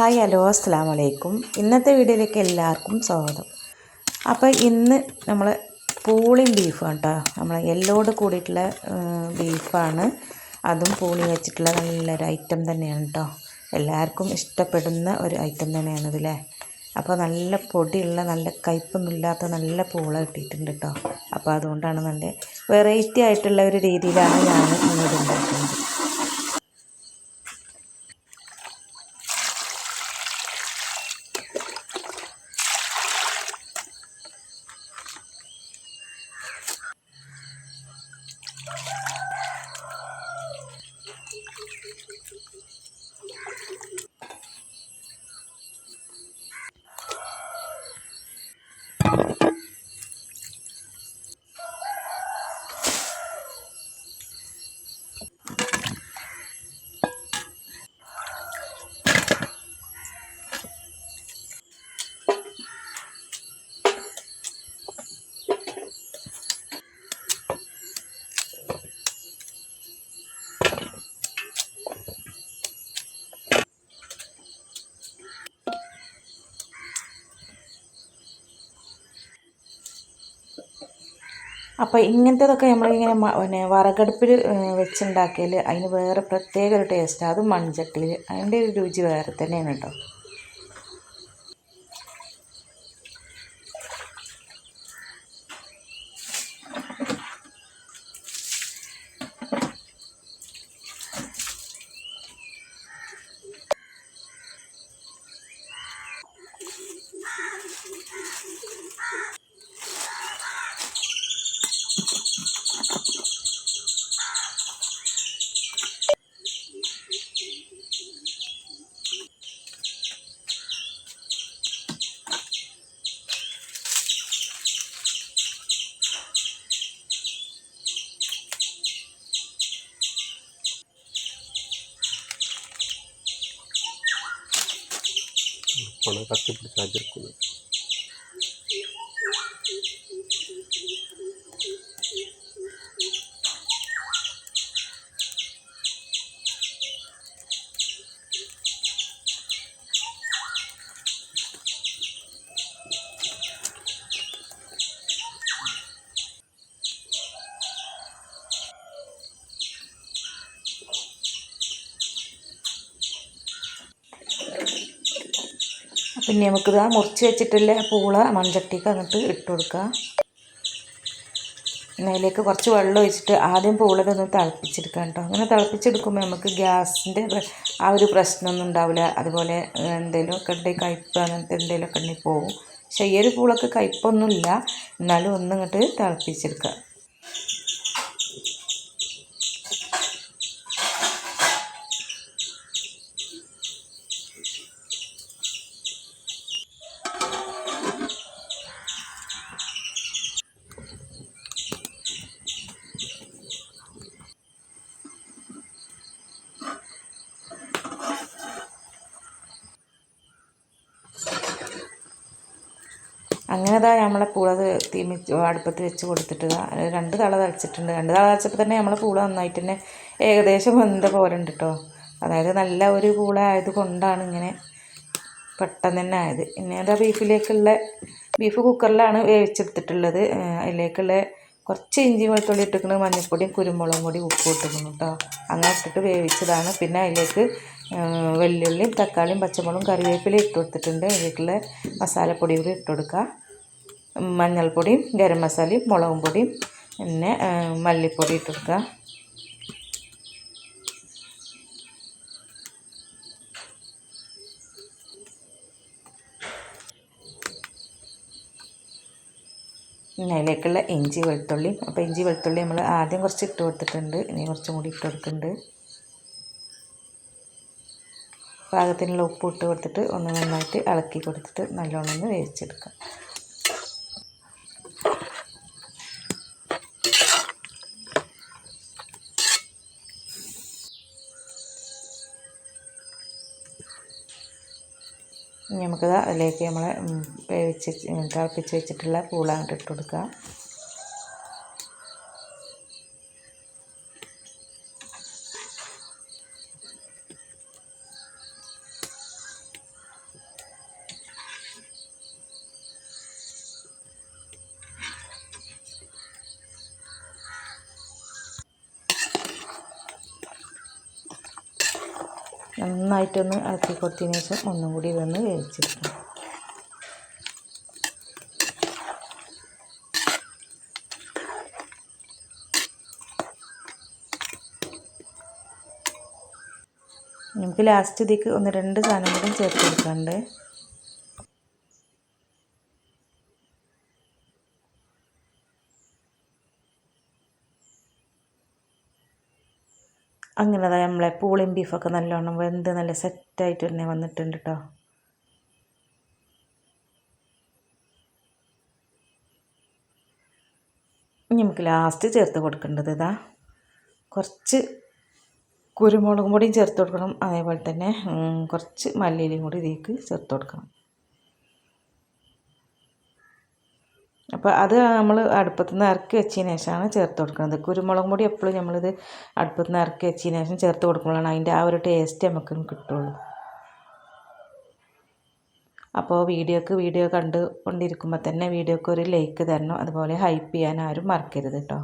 Hi hello അസ്സാം വലൈക്കും ഇന്നത്തെ വീഡിയോയിലേക്ക് എല്ലാവർക്കും സ്വാഗതം. അപ്പോൾ ഇന്ന് നമ്മൾ പൂളിയും ബീഫും കേട്ടോ നമ്മൾ എല്ലോട് കൂടിയിട്ടുള്ള ബീഫാണ്. അതും പൂളി വെച്ചിട്ടുള്ള നല്ലൊരു ഐറ്റം തന്നെയാണ് കേട്ടോ എല്ലാവർക്കും ഇഷ്ടപ്പെടുന്ന ഒരു ഐറ്റം തന്നെയാണ് ഇതില്ലേ അപ്പോൾ നല്ല പൊടിയുള്ള നല്ല കയ്പൊന്നുമില്ലാത്ത നല്ല പൂള കിട്ടിയിട്ടുണ്ട് കേട്ടോ അപ്പോൾ അതുകൊണ്ടാണ് നല്ല വെറൈറ്റി ആയിട്ടുള്ള ഒരു രീതിയിലാണ് ഞാൻ ഇങ്ങോട്ട് ഉണ്ടാക്കുന്നത്. അപ്പോൾ ഇങ്ങനത്തേതൊക്കെ നമ്മളിങ്ങനെ പിന്നെ വറകടുപ്പിൽ വെച്ചുണ്ടാക്കിയാൽ അതിന് വേറെ പ്രത്യേക ഒരു ടേസ്റ്റാണ് അതും മൺചട്ടിയിൽ അതിന്റെ ഒരു രുചി വേറെ തന്നെയാണ് കേട്ടോ பணம் கஷ்டப்பட்டு சாதிச்சிருக்கணும் പിന്നെ നമുക്കിത് ആ മുറിച്ച് വെച്ചിട്ടുള്ള പൂള മൺചട്ടിക്ക് അങ്ങോട്ട് ഇട്ട് കൊടുക്കുക പിന്നെ അതിലേക്ക് കുറച്ച് വെള്ളം ഒഴിച്ചിട്ട് ആദ്യം പൂളതൊന്ന് തിളപ്പിച്ചെടുക്കാം കേട്ടോ. അങ്ങനെ തിളപ്പിച്ചെടുക്കുമ്പോൾ നമുക്ക് ഗ്യാസിന്റെ ആ ഒരു പ്രശ്നമൊന്നും ഉണ്ടാവില്ല. അതുപോലെ എന്തെങ്കിലുമൊക്കെ ഉണ്ടെങ്കിൽ കയ്പ്പ് അങ്ങനത്തെ എന്തെങ്കിലുമൊക്കെ ഉണ്ടെങ്കിൽ പോകും പക്ഷേ ഈ ഒരു പൂളൊക്കെ കയ്പ്പൊന്നുമില്ല. എന്നാലും ഒന്നിങ്ങോട്ട് തിളപ്പിച്ചെടുക്കുക അങ്ങനെ ഇതാ നമ്മളെ പൂള തീമി അടുപ്പത്ത് വെച്ച് കൊടുത്തിട്ട് രണ്ട് തള തളിച്ചിട്ടുണ്ട്. രണ്ട് തള തളിച്ചപ്പോൾ തന്നെ നമ്മളെ പൂള നന്നായിട്ട് തന്നെ ഏകദേശം വെന്ത പോലെ ഉണ്ട് കേട്ടോ അതായത് നല്ല ഒരു പൂള ആയത് കൊണ്ടാണ് ഇങ്ങനെ പെട്ടെന്ന് തന്നെ ആയത്. പിന്നെ അതാ ബീഫിലേക്കുള്ള ബീഫ് കുക്കറിലാണ് വേവിച്ചെടുത്തിട്ടുള്ളത്. അതിലേക്കുള്ള കുറച്ച് ഇഞ്ചി വെളുത്തുള്ളി ഇട്ടിരിക്കുന്നത് മഞ്ഞൾപ്പൊടിയും കുരുമുളകും പൊടി ഉപ്പ് ഇട്ടിരിക്കുന്നു കേട്ടോ അങ്ങനെ ഇട്ടിട്ട് വേവിച്ചതാണ്. പിന്നെ അതിലേക്ക് വെള്ളുള്ളിയും തക്കാളിയും പച്ചമുളകും കറിവേപ്പില ഇട്ട് കൊടുത്തിട്ടുണ്ട്. വീട്ടിലെ മസാലപ്പൊടി കൂടി ഇട്ട് കൊടുക്കുക മഞ്ഞൾപ്പൊടിയും ഗരം മസാലയും മുളകും പൊടിയും പിന്നെ മല്ലിപ്പൊടി ഇട്ട് കൊടുക്കുക അതിലേക്കുള്ള ഇഞ്ചി വെളുത്തുള്ളി അപ്പോൾ ഇഞ്ചി വെളുത്തുള്ളി നമ്മൾ ആദ്യം കുറച്ച് ഇട്ട് കൊടുത്തിട്ടുണ്ട്. ഇനി കുറച്ചും കൂടി ഇട്ട് കൊടുക്കുന്നുണ്ട്. പാകത്തിനുള്ള ഉപ്പ് ഇട്ട് കൊടുത്തിട്ട് ഒന്ന് നന്നായിട്ട് ഇളക്കി കൊടുത്തിട്ട് നല്ലോണം ഒന്ന് വേവിച്ചെടുക്കാം. നമുക്കത് അതിലേക്ക് നമ്മൾ വേവിച്ച് തിളപ്പിച്ച് വെച്ചിട്ടുള്ള പൂള ഇട്ട് കൊടുക്കുക നന്നായിട്ടൊന്ന് ഇളക്കി കൊടുത്തതിന് ശേഷം ഒന്നും കൂടി ഇതൊന്ന് വേവിച്ചെടുക്കാം. നമുക്ക് ലാസ്റ്റ് ഇതിക്ക് ഒന്ന് രണ്ട് സാധനം കൂടി ചേർത്ത് കൊടുക്കാനുണ്ട്. അങ്ങനെ അതാ നമ്മളെ പൂളിയും ബീഫൊക്കെ നല്ലോണം വെന്ത് നല്ല സെറ്റായിട്ട് തന്നെ വന്നിട്ടുണ്ട് കേട്ടോ നമുക്ക് ലാസ്റ്റ് ചേർത്ത് കൊടുക്കേണ്ടത് ഇതാ കുറച്ച് കുരുമുളകും പൊടിയും ചേർത്ത് കൊടുക്കണം. അതേപോലെ തന്നെ കുറച്ച് മല്ലിയിലയും കൂടി ഇതിലേക്ക് ചേർത്ത് കൊടുക്കണം. അപ്പോൾ അത് നമ്മൾ അടുപ്പത്തു നിന്ന് ഇറക്കി വെച്ചതിന് ശേഷമാണ് ചേർത്ത് കൊടുക്കുന്നത്. കുരുമുളക് പൊടി എപ്പോഴും നമ്മളിത് അടുപ്പത്തു നിന്ന് ഇറക്കി വെച്ചതിന് ശേഷം ചേർത്ത് കൊടുക്കുമ്പോഴാണ് അതിന്റെ ആ ഒരു ടേസ്റ്റ് നമുക്ക് കിട്ടുള്ളൂ. അപ്പോൾ വീഡിയോക്ക് വീഡിയോ കണ്ടുകൊണ്ടിരിക്കുമ്പോൾ തന്നെ വീഡിയോക്ക് ഒരു ലൈക്ക് തരണം. അതുപോലെ ഹൈപ്പ് ചെയ്യാൻ ആരും മറക്കരുത് കേട്ടോ